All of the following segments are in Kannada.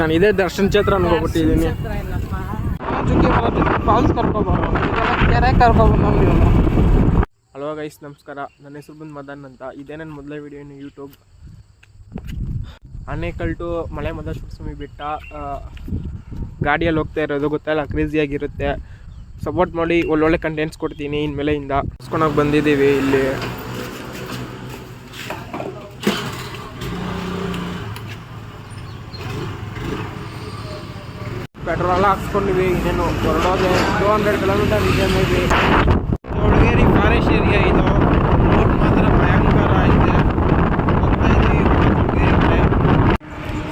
ನಾನು ಇದೇ ದರ್ಶನ್ ಕ್ಷೇತ್ರ ಅನ್ಕೊಬಿಟ್ಟಿದ್ದೀನಿ ಛತ್ರ ಇಲ್ಲಪ್ಪ. ಜುಗ್ಗಿ ಬರೋದಿಲ್ಲ ಫಾಲ್ಸ್ ಕರ್ಕೊಬಾರೋ. ಕೆರೆ ಕರ್ಕೊಬಂದು ಹಲೋ ಗೈಸ್ ನಮಸ್ಕಾರ. ನನ್ನ ಹೆಸರು ಬಂದು ಮದನ್ ಅಂತ. ಇದೇ ನನ್ನ ಮೊದಲೇ ವಿಡಿಯೋ ಯೂಟ್ಯೂಬ್ ಆನೇಕಲ್ಟು ಮಲೆ ಮಹದೇಶ್ವರ ಸ್ವಾಮಿ ಬೆಟ್ಟ ಗಾಡಿಯಲ್ಲಿ ಹೋಗ್ತಾ ಇರೋದು ಗೊತ್ತಲ್ಲ ಕ್ರೇಜಿಯಾಗಿರುತ್ತೆ ಸಪೋರ್ಟ್ ಮಾಡಿ ಒಳ್ಳೊಳ್ಳೆ ಕಂಟೆಂಟ್ಸ್ ಕೊಡ್ತೀನಿ ಇನ್ಮೇಲೆಯಿಂದ ಇಸ್ಕೊಂಡೋಗಿ ಬಂದಿದ್ದೀವಿ ಇಲ್ಲಿ. ಪೆಟ್ರೋಲ್ ಹಾಕ್ಸ್ಕೊಂಡಿವಿ, ಇನ್ನೇನು ಹೊರಡೋದೆ. ಟೂ ಹಂಡ್ರೆಡ್ ಕಿಲೋಮೀಟರ್ ಇದೆ ಮೇಬಿ ಹುಡುಗೇರಿ ಫಾರೆಸ್ಟ್ ಏರಿಯಾ ಇದು. ರೋಡ್ ಮಾತ್ರ ಭಯಂಕರ ಐತೆ ಹೋಗ್ತಾ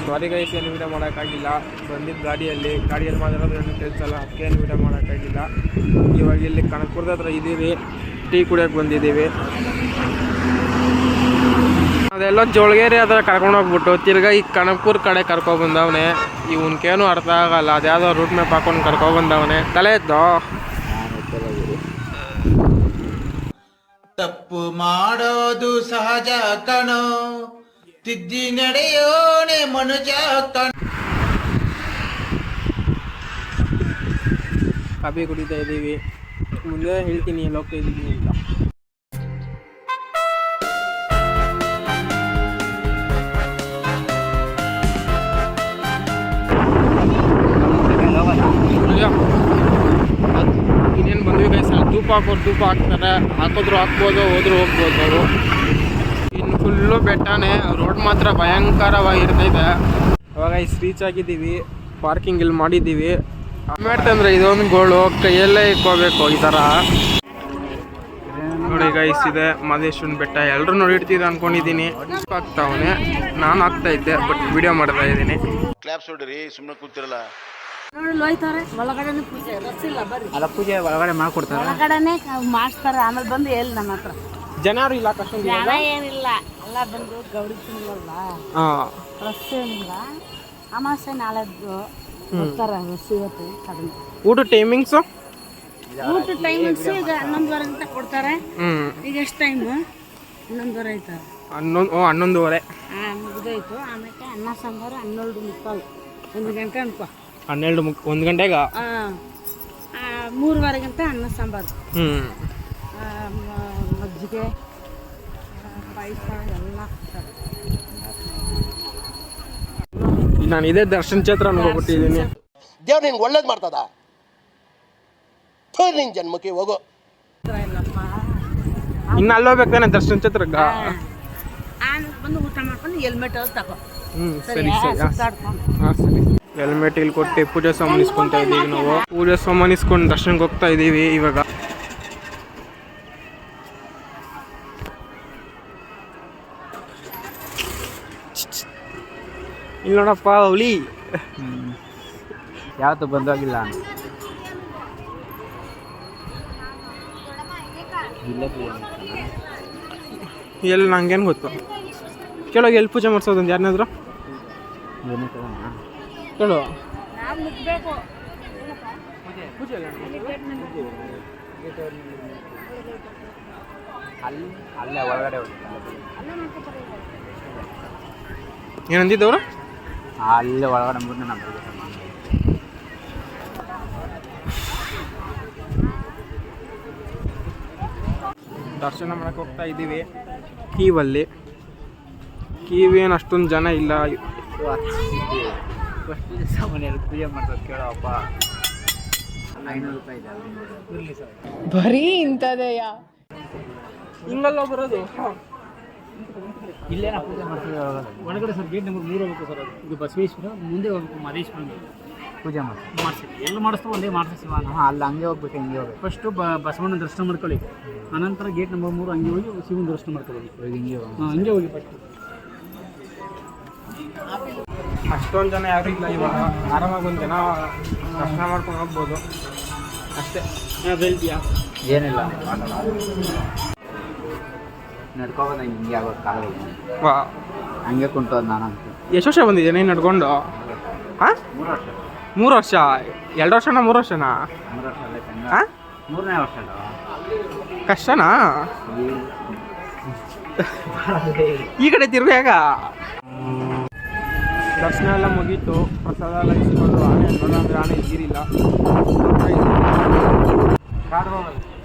ಸಾರಿ ಗೈಸ್ ಏನು ವಿಡಿಯೋ ಮಾಡೋಕ್ಕಾಗಿಲ್ಲ. ಬಂದಿದ್ದು ಗಾಡಿಯಲ್ಲಿ. ಗಾಡಿಯಲ್ಲಿ ಮಾತಾಡೋದು ಏನು ಕೆಲಸಲ್ಲ ಅದಕ್ಕೆ ಏನು ವಿಡಿಯೋ ಮಾಡೋಕ್ಕಾಗಿಲ್ಲ. ಇವಾಗ ಇಲ್ಲಿ ಕನಕಪುರದ ಹತ್ರ ಇದ್ದೀವಿ ಟೀ ಕುಡಿಯೋಕ್ಕೆ ಬಂದಿದ್ದೀವಿ. ಅದೆಲ್ಲ ಜೋಳಗೇರಿ ಅದ್ರ ಕರ್ಕೊಂಡು ಹೋಗ್ಬಿಟ್ಟು ತಿರ್ಗಾ ಈ ಕನಕಪುರ ಕಡೆ ಕರ್ಕೊ ಬಂದವನೆ. ಇವನ್ಕೇನು ಅರ್ಥ ಆಗಲ್ಲ ಅದ್ಯಾವುದೋ ರೂಟ್ ಮ್ಯಾಪ್ ಹಾಕೊಂಡು ಕರ್ಕೊ ಬಂದವನೆ. ತಲೆ ಎದ್ದೋ ತಪ್ಪು ಮಾಡೋದು ಸಹಜ ಕಣೋ. ತಿದ್ದಿ ನಡೆಯೋನೆ ಮನುಜ ಕಣ. ಕಾಫಿ ಕುಡಿತಾ ಇದ್ದೀವಿ ಮುಂದೆ ಹೇಳ್ತೀನಿ ಎಲ್ಲ ಹೋಗ್ತಾ ಇದ್ದೀನಿ ಅಂತ. ಧೂಪ ಹಾಕೋರು ತೂಪ ಹಾಕ್ತಾರೆ. ಹಾಕಿದ್ರು ಹಾಕ್ಬೋದು, ಹೋದ್ರು ಹೋಗ್ಬೋದು ಅವರು. ಇನ್ನು ಫುಲ್ಲು ಬೆಟ್ಟನೇ ರೋಡ್ ಮಾತ್ರ ಭಯಂಕರವಾಗಿರ್ತೈತೆ ಅವಾಗ ಇಸ್ ರೀಚ್ ಆಗಿದ್ದೀವಿ ಪಾರ್ಕಿಂಗ್ ಇಲ್ಲಿ ಮಾಡಿದ್ದೀವಿ. ಅಂದ್ರೆ ಇದೊಂದು ಗೋಳು, ಕೈಯಲ್ಲೇ ಇಕ್ಕೋಬೇಕು ಈ ಥರ ನೋಡಿ ಗೈಸ್ ಇದೆ ಮಹದೇಶ್ವರನ ಬೆಟ್ಟ. ಎಲ್ಲರೂ ನೋಡಿರ್ತೀರ ಅನ್ಕೊಂಡಿದ್ದೀನಿ. ಆಗ್ತಾವನೆ ನಾನು ಆಗ್ತಾ ಇದ್ದೆ ಬಟ್ ವಿಡಿಯೋ ಮಾಡ್ತಾ ಇದ್ದೀನಿ. ಕ್ಲಾಪ್ಸ್ ಹೊಡ್ರಿ ಸುಮ್ಮನೆ ಕೂತಿರಲ್ಲ. ಲೋಯ್ತಾರೆ. ಒಳಗಡೆನೆ ಪೂಜೆ ಇಲ್ಲ. ಬರ್ರಿ. ಅಲ್ಲ ಪೂಜೆ ಒಳಗಡೆ ಮಾಡ್ಕೊಡ್ತಾರೆ? ಒಳಗಡೆನೆ ಮಾಡಿಸ್ತಾರೆ ಆಮೇಲೆ ಬಂದು ಹೇಳಿ ನನ್ನ ಹತ್ರ. ಜನರು ಇಲ್ಲ ಕಷ್ಟೊಂದು ಜನ ಏನಿಲ್ಲ. ಎಲ್ಲ ಬಂದು ಗೌರಿ ತಿಂಗಳಲ್ಲ ಹಾಂ ರಸ್ ಏನಿಲ್ಲ. ಅಮಾವಾಸ್ಯೆ ನಾಳೆದ್ದು ಬರ್ತಾರೆ ರಸ್ ಇವತ್ತು ಕಡಿಮೆ. ಊಟ ಟೈಮಿಂಗ್ಸು ಊಟ ಟೈಮಿಂಗ್ಸ್ ಈಗ ಹನ್ನೊಂದುವರೆ ಅಂತ ಕೊಡ್ತಾರೆ. ಈಗ ಎಷ್ಟು ಟೈಮು ಹನ್ನೊಂದುವರೆ ಆಯ್ತಾರೆ ಹನ್ನೊಂದು ಓ ಹನ್ನೊಂದುವರೆ. ಇದು ಮುಗ್ದೋಯ್ತು. ಆಮೇಲೆ ಅನ್ನ ಸಾಂಬಾರು ಹನ್ನೆರಡು ಮುಕ್ಕಾಲು. ಒಂದು ಗಂಟೆ ಅನ್ಕೋ. ಹನ್ನೆರಡು ಮುಕ್ ಒಂದು ಗಂಟೆಗೆ? ಆ, ಆ, ಮೂರುವರೆಗಂತ ಅನ್ನ ಸಾಂಬಾರು. ಹ್ಞೂ ಮಜ್ಜಿಗೆ ಪಾಯಸ ಎಲ್ಲ. ನಾನು ಇದೇ ದರ್ಶನ್ ಕ್ಷೇತ್ರ ಅನ್ಕೋಬಿಟ್ಟಿದ್ದೀನಿ ದೇವ್ರು ನಿನ್ಗೆ ಒಳ್ಳೇದು ಮಾಡ್ತದ? ನಿನ್ ಜನ್ಮಕ್ಕೆ ಹೋಗೋ. ಇನ್ನ ಇನ್ನು ಅಲ್ಲಿ ಹೋಗ್ಬೇಕಾನೆ ದರ್ಶನ್ ಆಮೇಲೆ ಬಂದು ಊಟ ಮಾಡ್ಕೊಂಡು ಹೆಲ್ಮೆಟ್ ತಗೋ. ಹ್ಞೂ ಸರಿ ಸರಿ ಹಾಂ ಸರಿ. ಹೆಲ್ಮೆಟ್ ಇಲ್ಲಿ ಕೊಟ್ಟು ಪೂಜೆ ಸಾಮಾನು ಇಸ್ಕೊಂತಾ ಇದೀವಿ ನಾವು. ಪೂಜೆ ಸಾಮಾನು ಇಸ್ಕೊಂಡು ದರ್ಶನಕ್ಕೆ ಹೋಗ್ತಾ ಇದ್ದೀವಿ ಇವಾಗ. ಇಲ್ಲಿ ನೋಡಪ್ಪ ಹುಲಿ. ಯಾವತ್ತು ಬಂದೋಗಿಲ್ಲ. ಎಲ್ಲಿ ನಂಗೇನು ಗೊತ್ತು. ಕೇಳೋಗಿ ಎಲ್ಲಿ ಪೂಜೆ ಮಾಡ್ಸೋದು ಯಾರನ್ನಾದ್ರು ಮುಗ್ಬೇಕು ಅಲ್ಲಿ ಅಲ್ಲೇ ಒಳಗಡೆ ಏನಂದಿದ್ದವ್ರು ಅಲ್ಲೇ ಒಳಗಡೆ ಮುಂದೆ ನಾವು ಬರ್ಬೇಕು ದರ್ಶನ ಮಾಡಕ್ಕೆ ಹೋಗ್ತಾ ಇದ್ದೀವಿ. ಕೀವಲ್ಲಿ. ಕೀವೇನು ಅಷ್ಟೊಂದು ಜನ ಇಲ್ಲ. ಮನೆಯಲ್ಲಿ ಪೂಜೆ ಮಾಡ್ತಾರೆ ಕೇಳೋಪ್ಪ ಐನೂರು ರೂಪಾಯಿ ಇದೆ ಇರಲಿ ಸರ್ ಬರೀ ಇಂಥದೆಯ? ಹಿಂಗಲ್ಲ ಬರೋದು? ಇಲ್ಲೇನ ಪೂಜೆ ಮಾಡ್ತೀವಿ ಒಳಗಡೆ ಸರ್ ಗೇಟ್ ನಂಬರ್ ಮೂರು ಹೋಗ್ಬೇಕು ಸರ್ ಅದು. ಇದು ಬಸವೇಶ್ವರ ಮುಂದೆ ಹೋಗ್ಬೇಕು ಮಹದೇಶ್ವರ ಪೂಜೆ ಮಾಡಿ ಮಾಡಿಸಿ ಎಲ್ಲಿ ಮಾಡಿಸ್ತಾ ಒಂದೇ ಮಾಡ್ತೀವಿ ಶಿವ. ಹಾಂ ಅಲ್ಲಿ ಹಂಗೆ ಹೋಗ್ಬೇಕು ಹಿಂಗೆ ಹೋಗಿ ಫಸ್ಟು ಬ ಬಸವಣ್ಣ ದರ್ಶನ ಮಾಡ್ಕೊಳ್ಳಿ. ಅನಂತರ ಗೇಟ್ ನಂಬರ್ ಮೂರು ಹಂಗೆ ಹೋಗಿ ಶಿವನ ದರ್ಶನ ಮಾಡ್ಕೊಳ್ಳಿ. ಹಿಂಗೆ ಹೋಗಿ ಹಾಂ ಹಂಗೆ. ಹೋಗಿ ಫಸ್ಟ್ ಅಷ್ಟೊಂದು ಜನ ಯಾರು ಇಲ್ಲ ಇವಾಗ ಆರಾಮಾಗಿ ಒಂದು ಜನ ದರ್ಶನ ಮಾಡ್ಕೊಂಡು ಹೋಗ್ಬೋದು. ಅಷ್ಟೇ. ಹೇಳ್ತೀಯಾ? ಏನಿಲ್ಲ ನಡ್ಕೊಬೋದು ಹಿಂಗೆ ಆಗೋದು ಕಾಲಗಳು ವಾ ಹಂಗೆ ಕುಂಟೋದು ನಾನು ಅಂತ. ಎಷ್ಟು ವರ್ಷ ಬಂದಿದ್ದೆ ನೀನು ನಡ್ಕೊಂಡು? ಹಾಂ? ಮೂರು ವರ್ಷ. ಮೂರು ವರ್ಷ? ಎರಡು ವರ್ಷನಾ ಮೂರು ವರ್ಷನಾ? ಮೂರು ವರ್ಷ ಅಲ್ಲೇ ಹಾಂ? ಮೂರನೇ ವರ್ಷ ಕಷ್ಟನಾ? ಈ ಕಡೆ ತಿರ್ಗಾಗ ದರ್ಶನ ಎಲ್ಲ ಮುಗೀತು, ಪ್ರಸಾದ ಎಲ್ಲ ಇಸ್ಕೊಂಡು ಆನೆ ನೋಡೋಣ ಅಂದ್ರೆ ಆನೆ ಇದ್ದಿರಿಲ್ಲ.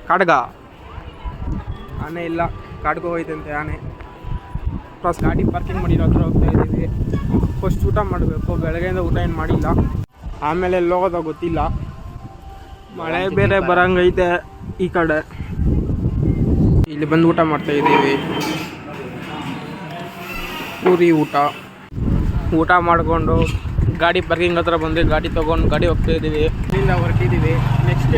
ಕಾಡ್ಗ. ಆನೆ ಇಲ್ಲ, ಕಾಡ್ಗೆ ಹೋಯ್ತಂತೆ ಆನೆ. ಪ್ಲಸ್ ಗಾಡಿ ಪಾರ್ಕಿಂಗ್ ಮಾಡಿರೋ ಹತ್ರ ಹೋಗ್ತಾ ಇದ್ದೀವಿ. ಫಸ್ಟ್ ಊಟ ಮಾಡಬೇಕು, ಬೆಳಗ್ಗೆಯಿಂದ ಊಟ ಏನು ಮಾಡಿಲ್ಲ. ಆಮೇಲೆ ಎಲ್ಲಿ ಹೋಗೋದೋ ಗೊತ್ತಿಲ್ಲ. ಮಳೆ ಬೇರೆ ಬರಂಗೈತೆ ಈ ಕಡೆ. ಇಲ್ಲಿ ಬಂದು ಊಟ ಮಾಡ್ತಾ ಇದ್ದೀವಿ. ಪೂರಿ ಊಟ. ಊಟ ಮಾಡಿಕೊಂಡು ಗಾಡಿ ಪಾರ್ಕಿಂಗ್ ಹತ್ರ ಬಂದು ಗಾಡಿ ತೊಗೊಂಡು ಗಾಡಿ ಹೋಗ್ತಾ ಇದ್ದೀವಿ. ಇಲ್ಲಿಂದ ಹೊರಟಿದ್ದೀವಿ. ನೆಕ್ಸ್ಟ್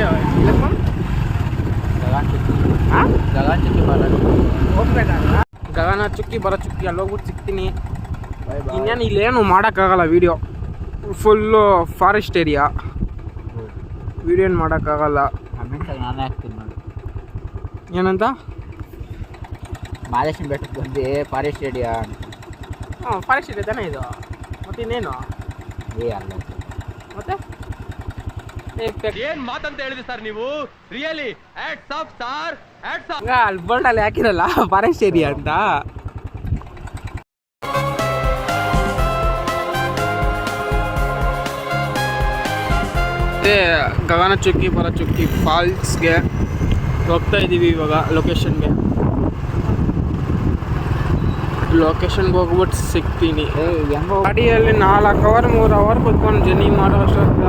ಗಗನ ಚುಕ್ಕಿ. ಬರೋ ಚುಕ್ಕಿ. ಅಲ್ಲಿ ಹೋಗ್ಬಿಟ್ಟು ಸಿಗ್ತೀನಿ ಇನ್ನೇನು ಇಲ್ಲೇನು ಮಾಡೋಕ್ಕಾಗಲ್ಲ video full forest area video ಏನು ಮಾಡೋಕ್ಕಾಗಲ್ಲ. ನಾನೇ ಹಾಕ್ತೀನಿ ನೋಡಿ. ಏನಂತ? ಮಾದೇಶ್ವರ ಬೆಟ್ಟಕ್ಕೆ ಬಂದು ಫಾರೆಸ್ಟ್ ಏರಿಯಾ ಹಾಂ ಫಾರೆಸ್ಟ್ ಏರಿಯಾ ತಾನೇ ಇದು? ಮತ್ತೆ ಇನ್ನೇನು? ಏ ಅಲ್ಲ. ಮತ್ತೆ? ಏನ್ ಮಾತಂತ ಹೇಳಿದ್ರಿ ಸರ್ ನೀವು? Really hats off sir hats ಹಂಗ ಅಲ್ಲಿ ಬೋರ್ಡಲ್ಲಿ ಹಾಕಿರಲ್ಲ ಫಾರೆಸ್ಟ್ ಏರಿಯಾ ಅಂತ. ಅದೇ ಗಗನ ಚುಕ್ಕಿ ಬರೋ ಚುಕ್ಕಿ ಫಾಲ್ಸ್ಗೆ ಹೋಗ್ತಾ ಇದ್ದೀವಿ ಇವಾಗ ಲೊಕೇಶನ್ಗೆ ಲೊಕೇಶನ್ಗೆ ಹೋಗ್ಬಿಟ್ಟು ಸಿಗ್ತೀನಿ. ಹೆಂಗೋ ಗಾಡಿಯಲ್ಲಿ ನಾಲ್ಕು ಅವರ್ ಮೂರು ಅವರ್ ಕುತ್ಕೊಂಡು ಜರ್ನಿ ಮಾಡೋ ಅಷ್ಟೊತ್ತ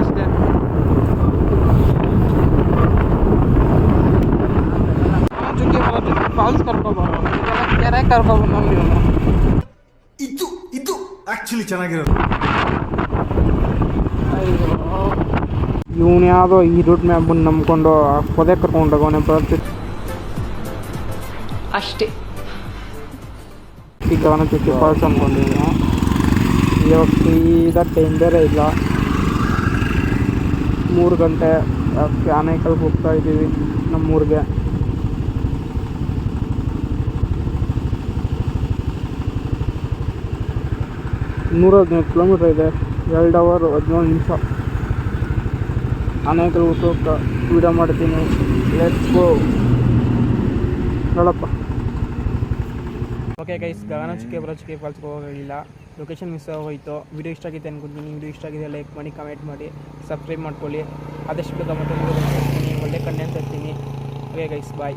ಅಷ್ಟೇ. ಚುಕ್ಕಿ ಬರೋದು ಫಾಲ್ಸ್ ಕರ್ಕೊಬರೋ ಕೆರೆ ಕರ್ಕೊಬಂದು ಇದು ಇದು ಆಕ್ಚುಲಿ ಚೆನ್ನಾಗಿರೋದು. ಇವನು ಯಾವುದೋ ಈ ರೂಟ್ ಮ್ಯಾಪ್ ಬಂದು ನಂಬ್ಕೊಂಡು ಪೊದೆ ಕರ್ಕೊಂಡು ಹೋಗೋನೆ ಬರ್ತಿ ಅಷ್ಟೇ. ಈಗ ಸೆವೆನ್ ಚುಕ್ಕಿ ಫಾಲ್ಸ್ ಅಂದ್ಕೊಂಡಿದ್ದೀನಿ ಇವಾಗ ಸೀದಾ ಬೇರೆ ಇಲ್ಲ. ಮೂರು ಗಂಟೆ ಆನೇಕಲ್ಗೆ ಹೋಗ್ತಾ ಇದ್ದೀವಿ ನಮ್ಮೂರಿಗೆ. ನೂರ ಹದಿನೈದು ಕಿಲೋಮೀಟ್ರ್ ಇದೆ. ಎರಡು ಅವರ್ ಹದಿನೇಳು ನಿಮಿಷ. ಆನೇಕಲ್ ಹೋಗ್ತಾ ವೀಡಿಯೋ ಮಾಡ್ತೀನಿ. ಲೆಟ್ಸ್ ಗೋ ಹೇಳಪ್ಪ ಓಕೆ ಗೈಸ್ ಗಗನ ಚುಕ್ಕೆ ಬರೋ ಚುಕ್ಕೆ ಫಾಲ್ಸ್ಗೆ ಹೋಗಲಿಲ್ಲ ಲೊಕೇಶನ್ ಮಿಸ್ ಆಗೋಯಿತು ವಿಡಿಯೋ ಇಷ್ಟ ಆಗಿದೆ ಅನ್ಕೊಂತೀನಿ ವಿಡಿಯೋ ಇಷ್ಟ ಆಗಿದೆ ಲೈಕ್ ಮಾಡಿ ಕಮೆಂಟ್ ಮಾಡಿ ಸಬ್ಸ್ಕ್ರೈಬ್ ಮಾಡ್ಕೊಳ್ಳಿ. ಆದಷ್ಟು ಬೇಗ ಮತ್ತೆ. ಒಳ್ಳೆ ಕಂಟೆಂಟ್ ತರ್ತೀನಿ. Okay guys bye